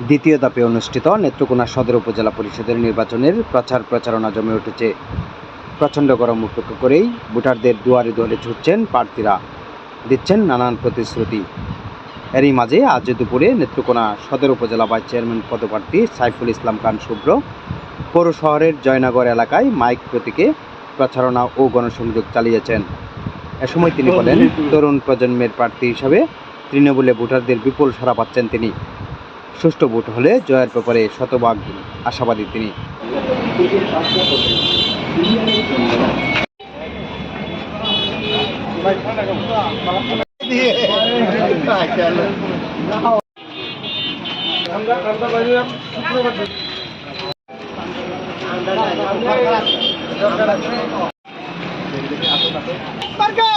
দ্বিতীয় ধাপে অনুষ্ঠিত নেত্রকোনা সদর উপজেলা পরিষদের নির্বাচনের প্রচার প্রচারণা জমে উঠেছে। প্রচণ্ড গরম উপেক্ষা করেই ভোটারদের দুয়ারে দুয়ারে ছুটছেন প্রার্থীরা দিচ্ছেন নানান প্রতিশ্রুতি। এরই মাঝে আজ দুপুরে নেত্রকোনা সদর উপজেলা ভাইস চেয়ারম্যান পদপ্রার্থী সাইফুল ইসলাম খান শুভ্র পৌর শহরের জয়নগর এলাকায় মাইক প্রতীকে প্রচারণা ও গণসংযোগ চালিয়েছেন। এ সময় তিনি বলেন তরুণ প্রজন্মের প্রার্থী হিসাবে তৃণমূলে ভোটারদের বিপুল সাড়া পাচ্ছেন তিনি। সুষ্ঠু ভোট হলে জয়ের ব্যাপারে শতভাগ আশাবাদী তিনি।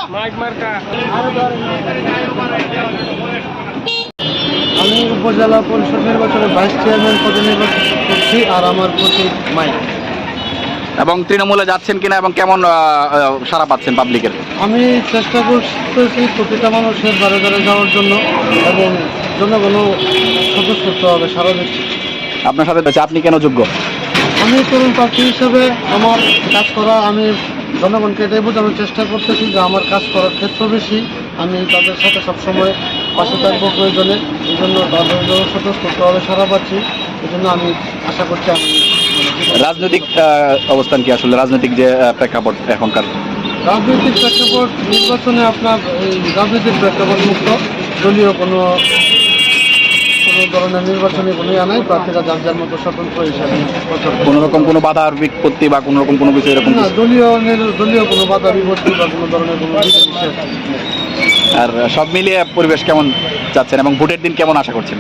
আমি উপজেলা পরিষদ নির্বাচনে ভাইস চেয়ারম্যান পদে নির্বাচন করছি আর আমার প্রতি মাইক। এবং তৃণমূলে যাচ্ছেন কিনা এবং কেমন সাড়া পাচ্ছেন পাবলিকের? আমি চেষ্টা করতেছি প্রতিটা মানুষের দ্বারে দ্বারে যাওয়ার জন্য এবং জনগণও স্বতঃস্ফূর্ত হবে সারা দিচ্ছি আপনার সাথে রয়েছে, আপনি কেন যোগ্য? আমি তরুণ প্রার্থী হিসেবে আমার কাজ করা আমি জনগণকে এটাই বোঝানোর চেষ্টা করতেছি যে আমার কাজ করার ক্ষেত্র বেশি। আমি তাদের সাথে সবসময় পাশে থাকব প্রয়োজনে। এই জন্য জন্য স্বতঃস্ফূর্তভাবে সারা পাচ্ছি। এই জন্য আমি আশা করছি আমি রাজনৈতিক অবস্থান কি আসলে? রাজনৈতিক যে প্রেক্ষাপট এখনকার? রাজনৈতিক প্রেক্ষাপট নির্বাচনে আপনার এই রাজনৈতিক প্রেক্ষাপট মুক্ত। দলীয় কোনো নির্বাচনী কোনো ইয়া নাই প্রার্থীরা যার যার মতো স্বতন্ত্র হিসাবে কোনো রকম কোনো বাধা বিপত্তি বা কোনো রকম কোনো কিছু এরকম না দলীয় দলীয় কোনো বাধা বিপত্তি বা কোনো ধরনের কোনো আর সব মিলিয়ে পরিবেশ কেমন যাচ্ছেন এবং ভোটের দিন কেমন আশা করছেন?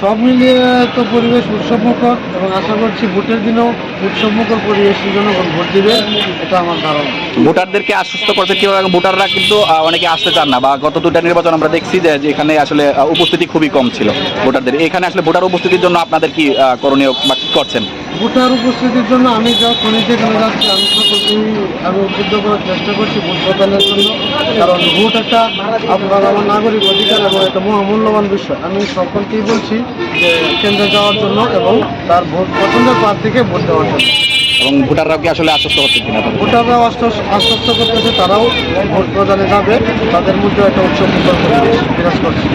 সব মিলিয়ে তো পরিবেশ উৎসবমুখর এবং আশা করছি ভোটের দিনেও উৎসবমুখর পরিবেশ জনগণ ভোট দিবে এটা আমার ধারণা। ভোটারদেরকে আশ্বস্ত করছে কেউ ভোটাররা কিন্তু অনেকে আসতে চান না বা গত দুটা নির্বাচন আমরা দেখছি যে যে এখানে আসলে উপস্থিতি খুবই কম ছিল ভোটারদের। এখানে আসলে ভোটার উপস্থিতির জন্য আপনাদের কি করণীয় বা কি করছেন? ভোটার উপস্থিতির জন্য আমি যখন যেখানে যাচ্ছি আমি সকলকেই আমি উদ্বুদ্ধ করার চেষ্টা করছি ভোট প্রদানের জন্য কারণ ভোট একটা আপনার আমার নাগরিক অধিকার এবং একটা মহামূল্যবান বিষয়। আমি সকলকেই বলছি যে কেন্দ্রে যাওয়ার জন্য এবং তার ভোট পছন্দের প্রার্থীকে ভোট দেওয়ার জন্য। এবং ভোটাররাও কি আসলে আশ্বস্ত হচ্ছে কিনা? ভোটাররাও আশ্বস্ত করতেছে তারাও ভোট প্রদানে যাবে তাদের মধ্যে একটা উৎসব বিরাজ করছে।